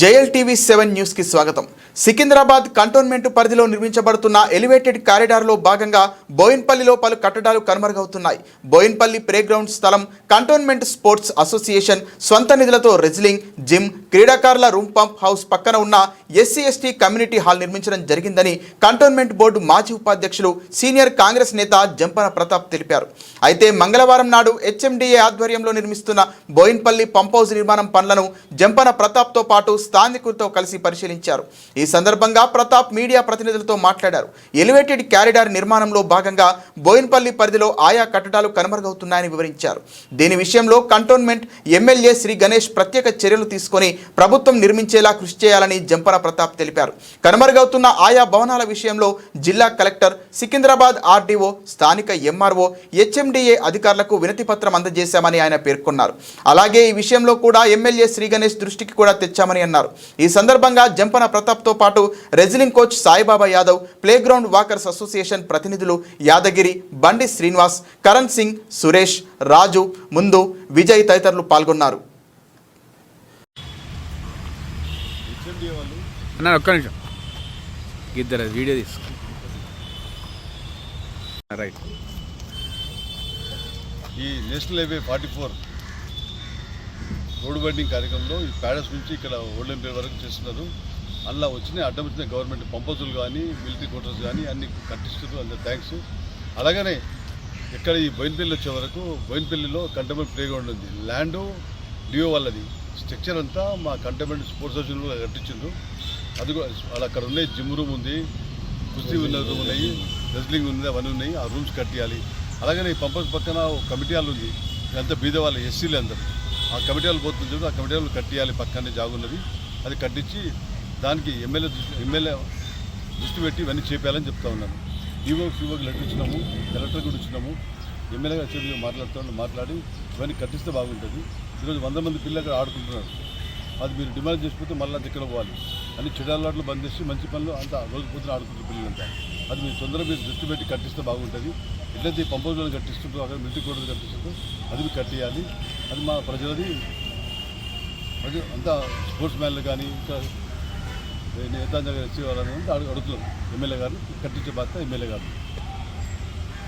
JL TV seven న్యూస్కి స్వాగతం. Secunderabad cantonment పరిధిలో నిర్మించబడుతున్న ఎలివేటెడ్ కారిడార్లో భాగంగా బోయిన్పల్లిలో పలు కట్టడాలు కనుమరుగవుతున్నాయి. బోయిన్పల్లి ప్లేగ్రౌండ్ స్థలం కంటోన్మెంట్ స్పోర్ట్స్ అసోసియేషన్ స్వంత నిధులతో రెజ్లింగ్ జిమ్ క్రీడాకారుల రూమ్ పంప్ హౌస్ పక్కన ఉన్న ఎస్సీ ఎస్టీ కమ్యూనిటీ హాల్ నిర్మించడం జరిగిందని కంటోన్మెంట్ బోర్డు మాజీ ఉపాధ్యక్షులు సీనియర్ కాంగ్రెస్ నేత జంపన ప్రతాప్ తెలిపారు. అయితే మంగళవారం నాడు హెచ్ఎండిఏ ఆధ్వర్యంలో నిర్మిస్తున్న బోయిన్పల్లి పంప్ హౌస్ నిర్మాణం పనులను జంపన ప్రతాప్తో పాటు స్థానికులతో కలిసి పరిశీలించారు. ఈ సందర్భంగా ప్రతాప్ మీడియా ప్రతినిధులతో మాట్లాడారు. ఎలివేటెడ్ క్యారిడార్ నిర్మాణంలో భాగంగా బోయిన్పల్లి పరిధిలో ఆయా కట్టడాలు కనుమరుగవుతున్నాయని వివరించారు. దీని విషయంలో కంటోన్మెంట్ ఎమ్మెల్యే శ్రీ గణేష్ ప్రత్యేక చర్యలు తీసుకొని ప్రభుత్వం నిర్మించేలా కృషి చేయాలని జంపన ప్రతాప్ తెలిపారు. కనుమరుగవుతున్న ఆయా భవనాల విషయంలో జిల్లా కలెక్టర్ సికింద్రాబాద్ ఆర్డీఓ స్థానిక ఎంఆర్ఓ హెచ్ఎండిఏ అధికారులకు వినతి పత్రం అందజేశామని ఆయన పేర్కొన్నారు. అలాగే ఈ విషయంలో కూడా ఎమ్మెల్యే శ్రీ గణేష్ దృష్టికి కూడా తెచ్చామని అన్నారు. ఈ సందర్భంగా జంపన ప్రతాప్తో పాటు wrestling coach Saibaba Yadav playground walkers association ప్రతినిధులు యాదగిరి బండి శ్రీనివాస్ కరణ్ సింగ్ సురేష్ రాజు ముందు విజయ్ తదితరులు పాల్గొన్నారు. అన్న ఒక్క నిమిషం. ఇద్దరు వీడియో తీసుకో. రైట్. ఈ national highway forty four road binding కార్యక్రమంలో ఈ ప్యాడస్ నుంచి ఇక్కడ ఓల్డ్ ఎంపీ వరకు చేస్తున్నారు. అందులో వచ్చిన అడ్డం వచ్చిన గవర్నమెంట్ పంపజులు కానీ మిలిటరీ క్వార్టర్స్ కానీ అన్ని కట్టిస్తున్నారు. అందరు థ్యాంక్స్ అలాగనే ఇక్కడ ఈ బోయిన్పల్లి వచ్చే వరకు బోయిన్పల్లిలో కంటోన్మెంట్ ప్లే గ్రౌండ్ ఉంది. ల్యాండ్ డియో వాళ్ళది. స్ట్రక్చర్ అంతా మా కంటోన్మెంట్ స్పోర్ట్స్ అసోసియేషన్ కూడా అది కూడా వాళ్ళు అక్కడ ఉన్నాయి జిమ్ రూమ్ ఉంది కుస్తీ ఉన్న రూమ్ ఉన్నాయి రెజ్లింగ్ ఉంది అవన్నీ ఉన్నాయి. ఆ రూమ్స్ కట్టియాలి. అలాగనే ఈ పంపస్ పక్కన ఒక కమిటీ హాల్ ఉంది. ఇదంతా బీద వాళ్ళు ఎస్సీలు అందరు. ఆ కమిటీ వాళ్ళు పోతుంది చూడు ఆ కమిటీ వాళ్ళు కట్టియాలి పక్కనే జాగున్నది అది కట్టించి దానికి ఎమ్మెల్యే ఎమ్మెల్యే దృష్టి పెట్టి ఇవన్నీ చేపేయాలని చెప్తా ఉన్నాను. ఈవో ఫీవోకి లెటర్ ఇచ్చినాము కలెక్టర్ కూడా ఇచ్చినాము. ఎమ్మెల్యే గారు చెప్పి మాట్లాడుతూ మాట్లాడి ఇవన్నీ కట్టిస్తే బాగుంటుంది. ఈరోజు వంద మంది పిల్లలు అక్కడ ఆడుకుంటున్నారు. అది మీరు డిమాండ్ చేసిపోతే మళ్ళీ దగ్గర పోవాలి. అన్ని చెడలాట్లు బంద్ చేసి మంచి పనులు అంతా రోజు పొద్దున ఆడుకుంటారు పిల్లలంతా. అది మీరు తొందరగా మీరు దృష్టి పెట్టి కట్టిస్తే బాగుంటుంది. ఎట్లయితే ఈ పంపౌజులను అక్కడ మిల్టీ కోడలు కట్టిస్తుంటారో అది మీరు కట్టేయాలి. అది మా ప్రజలది. ప్రజ అంతా స్పోర్ట్స్ మ్యాన్లు కానీ ఇంకా నేతాంజ ఎస్సీ వాళ్ళని అడుగుతున్నారు ఎమ్మెల్యే గారు కట్టించే బాధ్యత ఎమ్మెల్యే గారు